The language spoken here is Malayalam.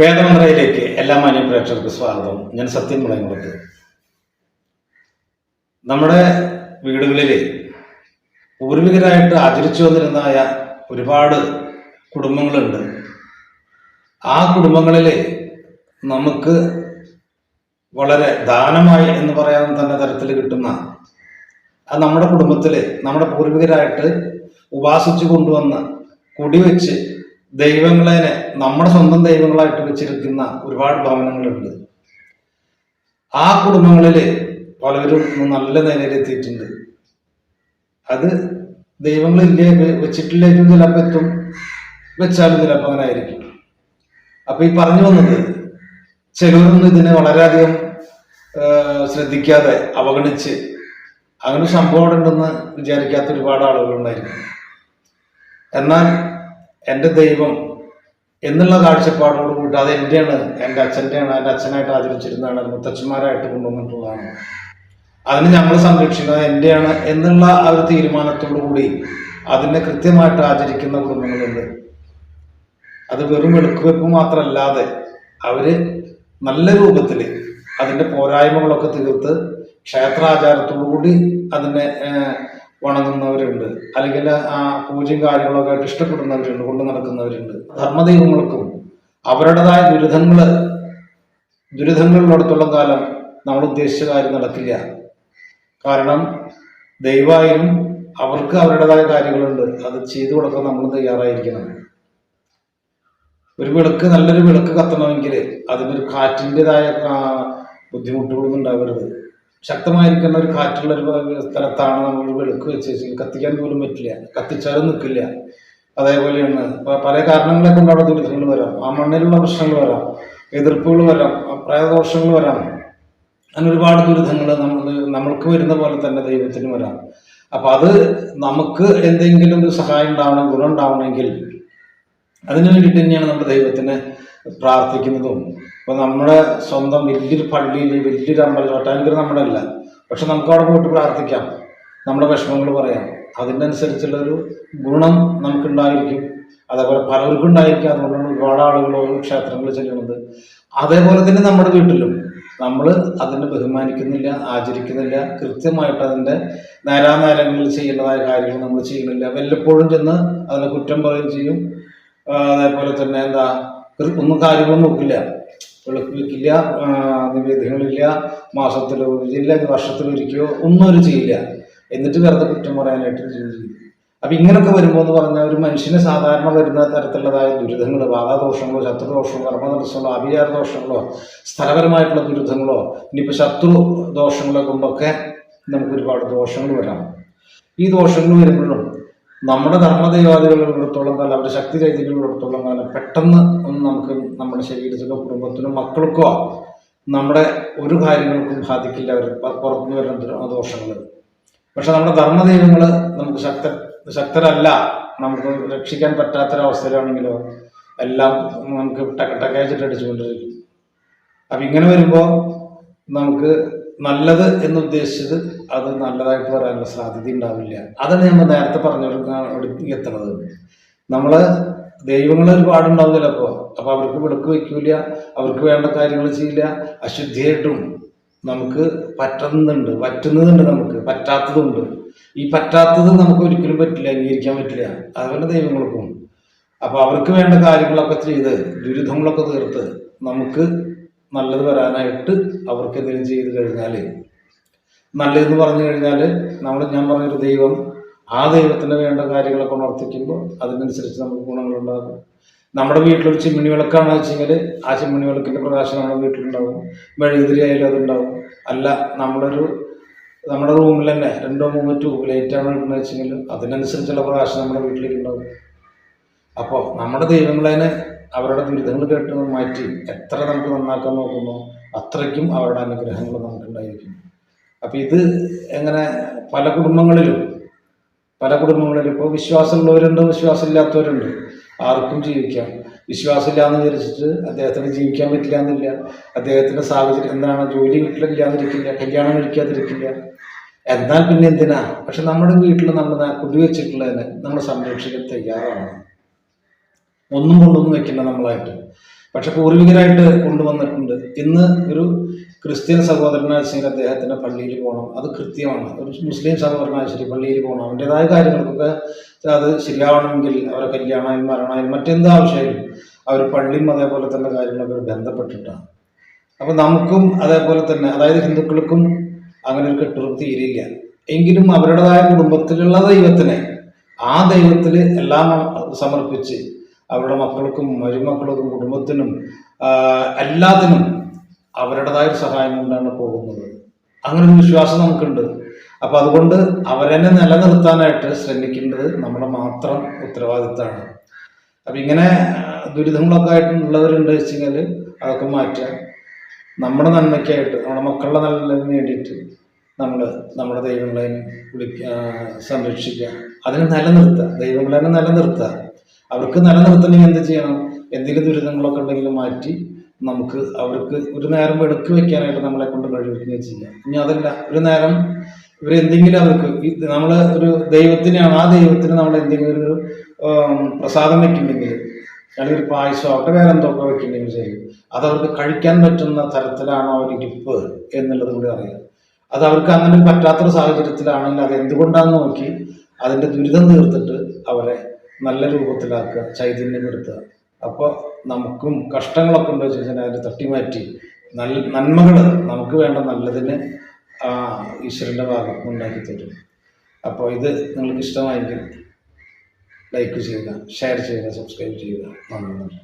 വേദമന്ത്രയിലേക്ക് എല്ലാ മാന്യ പ്രേക്ഷകർക്ക് സ്വാഗതം. ഞാൻ സത്യം പറയുന്നത് നമ്മുടെ വീടുകളിൽ പൂർവികരായിട്ട് ആചരിച്ചു വന്നിരുന്നതായ ഒരുപാട് കുടുംബങ്ങളുണ്ട്. ആ കുടുംബങ്ങളിൽ നമുക്ക് വളരെ ദാനമായി എന്ന് പറയാൻ തന്നെ തരത്തിൽ കിട്ടുന്ന അത് നമ്മുടെ കുടുംബത്തിൽ നമ്മുടെ പൂർവികരായിട്ട് ഉപാസിച്ചു കൊണ്ടുവന്ന് കുടിവെച്ച് ദൈവങ്ങളെ നമ്മുടെ സ്വന്തം ദൈവങ്ങളായിട്ട് വെച്ചിരിക്കുന്ന ഒരുപാട് ഭവനങ്ങളുണ്ട്. ആ കുടുംബങ്ങളിൽ പലരും നല്ല നിലയിലെത്തിയിട്ടുണ്ട് അത് ദൈവങ്ങളില്ലേ വെച്ചിട്ടില്ലേക്കും ചിലപ്പോൾ എത്തും. വെച്ചാലും ചിലപ്പോൾ അങ്ങനെ ആയിരിക്കും അപ്പൊ ഈ പറഞ്ഞു വന്നത് ചിലരൊന്നും ഇതിനെ വളരെയധികം ശ്രദ്ധിക്കാതെ അവഗണിച്ച് അങ്ങനെ സംഭവം ഉണ്ടെന്ന് വിചാരിക്കാത്ത ഒരുപാട് ആളുകളുണ്ടായിരുന്നു എന്നാൽ എന്റെ ദൈവം എന്നുള്ള കാഴ്ചപ്പാടോട് കൂടി അത് എന്റെയാണ് എന്റെ അച്ഛന്റെയാണ് എന്റെ അച്ഛനായിട്ട് ആചരിച്ചിരുന്നതാണ് മുത്തച്ഛന്മാരായിട്ട് കൊണ്ടുവന്നിട്ടുള്ളതാണ്. അതിന് നമ്മൾ സംരക്ഷിക്കുന്നത് എന്റെയാണ് എന്നുള്ള ആ ഒരു തീരുമാനത്തോടു കൂടി അതിനെ കൃത്യമായിട്ട് ആചരിക്കുന്ന കുടുംബങ്ങളുണ്ട്. അത് വെറും വെളുക്കുവെപ്പ് മാത്രമല്ലാതെ അവർ നല്ല രൂപത്തിൽ അതിന്റെ പോരായ്മകളൊക്കെ തീർത്ത് ക്ഷേത്രാചാരത്തോടു കൂടി അതിനെ വണങ്ങുന്നവരുണ്ട്. അല്ലെങ്കിൽ ആ പൂജയും കാര്യങ്ങളൊക്കെ ആയിട്ട് ഇഷ്ടപ്പെടുന്നവരുണ്ട് കൊണ്ടു നടക്കുന്നവരുണ്ട്. ധർമ്മദൈവങ്ങൾക്കും അവരുടേതായ ദുരിതങ്ങൾ ദുരിതങ്ങളിടത്തോളം കാലം നമ്മൾ ഉദ്ദേശിച്ച കാര്യം നടക്കില്ല. കാരണം ദൈവായും അവർക്ക് അവരുടേതായ കാര്യങ്ങളുണ്ട്. അത് ചെയ്തു കൊടുക്കാൻ നമ്മൾ തയ്യാറായിരിക്കണം. ഒരു വിളക്ക് നല്ലൊരു വിളക്ക് കത്തണമെങ്കിൽ അതിനൊരു കാറ്റിന്റെതായ ബുദ്ധിമുട്ടുകളൊന്നും ഉണ്ടാവരുത്. ശക്തമായിരിക്കുന്ന ഒരു കാറ്റുള്ള ഒരു സ്ഥലത്താണ് നമ്മൾ വെളുക്ക് വെച്ച് കത്തിക്കാൻ പോലും പറ്റില്ല. കത്തിച്ചാലും നിൽക്കില്ല അതേപോലെയാണ്. പല കാരണങ്ങളെ കൊണ്ട് അവിടെ ദുരിതങ്ങൾ വരാം. ആ മണ്ണിലുള്ള പ്രശ്നങ്ങൾ വരാം. എതിർപ്പുകൾ വരാം. പ്രായദോഷങ്ങൾ വരാം. അങ്ങനെ ഒരുപാട് ദുരിതങ്ങൾ നമ്മൾ നമ്മൾക്ക് വരുന്ന പോലെ തന്നെ ദൈവത്തിന് വരാം. അപ്പൊ അത് നമുക്ക് എന്തെങ്കിലും ഒരു സഹായം ഉണ്ടാവണം ഗുണം ഉണ്ടാവണമെങ്കിൽ അതിനു വേണ്ടിയിട്ട് തന്നെയാണ് നമ്മൾ ദൈവത്തിന് പ്രാർത്ഥിക്കുന്നതും. ഇപ്പൊ നമ്മുടെ സ്വന്തം വലിയൊരു പള്ളിയിൽ വലിയൊരു അമ്പലം ഒട്ടാങ്കര നമ്മുടെ അല്ല പക്ഷെ നമുക്ക് അവിടെ പോയിട്ട് പ്രാർത്ഥിക്കാം. നമ്മുടെ വിഷമങ്ങൾ പറയാം. ഒരു ഗുണം നമുക്കുണ്ടായിരിക്കും. അതേപോലെ പലർക്കും ഉണ്ടായിരിക്കും. അതുകൊണ്ടാണ് ഒരുപാട് ആളുകൾ ഓരോ ചെല്ലുന്നത്. അതേപോലെ തന്നെ നമ്മുടെ വീട്ടിലും. നമ്മൾ അതിനെ ബഹുമാനിക്കുന്നില്ല ആചരിക്കുന്നില്ല. കൃത്യമായിട്ട് അതിന്റെ നേരാനേരങ്ങളിൽ ചെയ്യേണ്ടതായ കാര്യങ്ങൾ നമ്മൾ ചെയ്യുന്നില്ല. വല്ലപ്പോഴും ചെന്ന് അതിനെ കുറ്റം പറയുകയും ചെയ്യും. അതേപോലെ തന്നെ എന്താ ഒന്നും കാര്യങ്ങളൊന്നും നോക്കില്ല. ആ, നിവേദ്യങ്ങളില്ല മാസത്തിലോ ഇല്ല വർഷത്തിലൊരിക്കയോ ഒന്നും അവർ ചെയ്യില്ല. എന്നിട്ട് വെറുതെ കുറ്റം പറയാനായിട്ട് അപ്പൊ ഇങ്ങനൊക്കെ വരുമ്പോൾ എന്ന് പറഞ്ഞാൽ ഒരു മനുഷ്യന് സാധാരണ വരുന്ന തരത്തിലുള്ളതായ ദുരിതങ്ങൾ ബാധാദോഷങ്ങളോ ശത്രുദോഷങ്ങളോ കർമ്മദോഷങ്ങളോ അഭിചാര ദോഷങ്ങളോ സ്ഥലപരമായിട്ടുള്ള ദുരിതങ്ങളോ ഇനിയിപ്പോൾ ശത്രു ദോഷങ്ങളൊക്കെ കൊണ്ടൊക്കെ നമുക്ക് ഒരുപാട് ദോഷങ്ങൾ വരാം. ഈ ദോഷങ്ങൾ വരുമ്പോഴും നമ്മുടെ ധർമ്മദൈവാദികളിടത്തോളം കാലം അവരുടെ ശക്തി ചൈതന്യങ്ങളിടത്തോളം കാലം പെട്ടെന്ന് ഒന്ന് നമുക്ക് നമ്മുടെ ശരീരത്തിലോ കുടുംബത്തിനോ മക്കൾക്കോ നമ്മുടെ ഒരു കാര്യങ്ങൾക്കും ബാധിക്കില്ല. അവർ പുറത്തുനിന്ന് വരുന്ന ദോഷങ്ങൾ. പക്ഷെ നമ്മുടെ ധർമ്മദൈവങ്ങൾ നമുക്ക് ശക്ത ശക്തരല്ല. നമുക്ക് രക്ഷിക്കാൻ പറ്റാത്തൊരവസ്ഥയിലാണെങ്കിലോ എല്ലാം നമുക്ക് ടക ടകേച്ചിട്ട് അടിച്ചുകൊണ്ടിരിക്കും. അപ്പം ഇങ്ങനെ വരുമ്പോൾ നമുക്ക് നല്ലത് എന്ന് ഉദ്ദേശിച്ചത് അത് നല്ലതായിട്ട് വരാനുള്ള സാധ്യത ഉണ്ടാവില്ല. അതാണ് നമ്മൾ നേരത്തെ പറഞ്ഞു എത്തണത്. നമ്മൾ ദൈവങ്ങൾ ഒരുപാടുണ്ടാവും ചിലപ്പോൾ അപ്പോൾ അവർക്ക് വിളക്ക് വയ്ക്കൂല അവർക്ക് വേണ്ട കാര്യങ്ങൾ ചെയ്യില്ല. അശുദ്ധിയായിട്ടും നമുക്ക് പറ്റുന്നുണ്ട് പറ്റുന്നതുണ്ട് നമുക്ക് പറ്റാത്തതുണ്ട്. ഈ പറ്റാത്തത് നമുക്ക് ഒരിക്കലും പറ്റില്ല അംഗീകരിക്കാൻ പറ്റില്ല. അതുപോലെ ദൈവങ്ങൾക്കും. അപ്പൊ അവർക്ക് വേണ്ട കാര്യങ്ങളൊക്കെ ചെയ്ത് ദുരിതങ്ങളൊക്കെ തീർത്ത് നമുക്ക് നല്ലത് വരാനായിട്ട് അവർക്ക് എന്തെങ്കിലും ചെയ്ത് കഴിഞ്ഞാൽ നല്ലതെന്ന് പറഞ്ഞു കഴിഞ്ഞാൽ നമ്മൾ ഞാൻ പറഞ്ഞൊരു ദൈവം ആ ദൈവത്തിന് വേണ്ട കാര്യങ്ങളൊക്കെ ഉണർത്തിക്കുമ്പോൾ അതിനനുസരിച്ച് നമുക്ക് ഗുണങ്ങളുണ്ടാകും നമ്മുടെ വീട്ടിലൊരു ചിമ്മിണി വിളക്കാണെന്ന് വെച്ചെങ്കിൽ ആ ചിമ്മിണി വിളക്കിന്റെ പ്രകാശം നമ്മുടെ വീട്ടിലുണ്ടാവും മെഴുകുതിരി ആയാലും അതുണ്ടാവും അല്ല നമ്മളൊരു നമ്മുടെ റൂമിൽ തന്നെ രണ്ടോ മൂന്നോ ട്യൂബ് ലൈറ്റാണ് ഇടുന്നത് വെച്ചെങ്കിൽ അതിനനുസരിച്ചുള്ള പ്രകാശം നമ്മുടെ വീട്ടിലേക്ക് ഉണ്ടാവും അപ്പോൾ നമ്മുടെ ദൈവങ്ങളെ അവരുടെ ദുരിതങ്ങൾ കേട്ട് മാറ്റി എത്ര നമുക്ക് നന്നാക്കാൻ നോക്കുന്നു അത്രയ്ക്കും അവരുടെ അനുഗ്രഹങ്ങൾ നമുക്കുണ്ടായിരിക്കും അപ്പം ഇത് എങ്ങനെ പല കുടുംബങ്ങളിലും പല കുടുംബങ്ങളിലും ഇപ്പോൾ വിശ്വാസമുള്ളവരുണ്ട് വിശ്വാസമില്ലാത്തവരുണ്ട്. ആർക്കും ജീവിക്കാം. വിശ്വാസമില്ല എന്ന് വിചാരിച്ചിട്ട് അദ്ദേഹത്തിന് ജീവിക്കാൻ പറ്റില്ല എന്നില്ല. അദ്ദേഹത്തിന്റെ സാഹചര്യം എന്താണ്? ജോലി കിട്ടില്ലാതിരിക്കില്ല കല്യാണം കഴിക്കാതിരിക്കില്ല. എന്നാൽ പിന്നെ എന്തിനാ? പക്ഷെ നമ്മുടെ വീട്ടിൽ നമ്മൾ കുടിവെച്ചിട്ടുള്ളതിനെ നമ്മൾ സംരക്ഷിക്കാൻ തയ്യാറാണ് ഒന്നും കൊണ്ടൊന്നും വെക്കില്ല നമ്മളായിട്ട്. പക്ഷെ പൂർവികരായിട്ട് കൊണ്ടുവന്നിട്ടുണ്ട്. ഇന്ന് ഒരു ക്രിസ്ത്യൻ സഹോദരനാഴ്ചയിൽ അദ്ദേഹത്തിന്റെ അദ്ദേഹത്തിന് പള്ളിയിൽ പോകണം. അത് കൃത്യമാണ്. ഒരു മുസ്ലിം സഹോദരനാഴ്ചയിൽ പള്ളിയിൽ പോകണം. അവന്റെതായ കാര്യങ്ങൾക്കൊക്കെ അത് ശരിയാവണമെങ്കിൽ അവരെ കല്യാണമായാലും മരണമായാലും മറ്റെന്ത് ആവശ്യമായാലും അവർ പള്ളിയും അതേപോലെ തന്നെ കാര്യങ്ങളൊക്കെ ബന്ധപ്പെട്ടിട്ടാണ്. അപ്പം നമുക്കും അതേപോലെ തന്നെ അതായത് ഹിന്ദുക്കൾക്കും അങ്ങനെ ഒരു കെട്ടുറപ്പ് തീരില്ല എങ്കിലും അവരുടേതായ കുടുംബത്തിലുള്ള ദൈവത്തിനെ ആ ദൈവത്തിൽ എല്ലാം സമർപ്പിച്ച് അവരുടെ മക്കൾക്കും മരുമക്കൾക്കും കുടുംബത്തിനും എല്ലാത്തിനും അവരുടേതായ സഹായം കൊണ്ടാണ് പോകുന്നത്. അങ്ങനെ ഒരു വിശ്വാസം നമുക്കുണ്ട്. അപ്പൊ അതുകൊണ്ട് അവരെന്നെ നിലനിർത്താനായിട്ട് ശ്രമിക്കേണ്ടത് നമ്മുടെ മാത്രം ഉത്തരവാദിത്തമാണ്. അപ്പൊ ഇങ്ങനെ ദുരിതങ്ങളൊക്കെ ആയിട്ടുള്ളവരുണ്ട് കഴിഞ്ഞാൽ അതൊക്കെ മാറ്റാൻ നമ്മുടെ നന്മയ്ക്കായിട്ട് നമ്മുടെ മക്കളുടെ നല്ലതിന് വേണ്ടിയിട്ട് നമ്മൾ നമ്മുടെ ദൈവങ്ങളെ വിളിക്കുക സംരക്ഷിക്കുക അതിനെ നിലനിർത്തുക. ദൈവങ്ങളെ നിലനിർത്തുക. അവർക്ക് നിലനിർത്തണമെങ്കിൽ എന്ത് ചെയ്യണം? എന്തെങ്കിലും ദുരിതങ്ങളൊക്കെ ഉണ്ടെങ്കിൽ മാറ്റി നമുക്ക് അവർക്ക് ഒരു നേരം എടുക്ക് വെക്കാനായിട്ട് നമ്മളെ കൊണ്ട് കഴിവിക്കുകയും ചെയ്യാം. ഇനി അതല്ല ഒരു നേരം ഇവർ എന്തെങ്കിലും അവർക്ക് നമ്മൾ ഒരു ദൈവത്തിനെയാണ് ആ ദൈവത്തിന് നമ്മൾ എന്തെങ്കിലും ഒരു പ്രസാദം വെക്കുന്നുണ്ടെങ്കിൽ അല്ലെങ്കിൽ ഒരു പായസം ഒക്കെ വേറെ എന്തൊക്കെ വെക്കുന്നെങ്കിലും ശരി അത് അവർക്ക് കഴിക്കാൻ പറ്റുന്ന തരത്തിലാണോ അവർ ഇരിപ്പ് എന്നുള്ളത് കൂടി അറിയാം. അത് അവർക്ക് അങ്ങനെ പറ്റാത്തൊരു സാഹചര്യത്തിലാണെങ്കിൽ അത് എന്തുകൊണ്ടാണെന്ന് നോക്കി അതിന്റെ ദുരിതം തീർത്തിട്ട് അവരെ നല്ല രൂപത്തിലാക്കുക ചൈതന്യപ്പെടുത്തുക. അപ്പോൾ നമുക്കും കഷ്ടങ്ങളൊക്കെ ഉണ്ടോ ചോദിച്ചാൽ അതിൽ തട്ടിമാറ്റി നല്ല നന്മകൾ നമുക്ക് വേണ്ട നല്ലതിന് ആ ഈശ്വരന്റെ ഭാഗത്ത് ഉണ്ടാക്കി തരും. അപ്പോൾ ഇത് നിങ്ങൾക്ക് ഇഷ്ടമായെങ്കിൽ ലൈക്ക് ചെയ്യുക ഷെയർ ചെയ്യുക സബ്സ്ക്രൈബ് ചെയ്യുക. നന്ദി.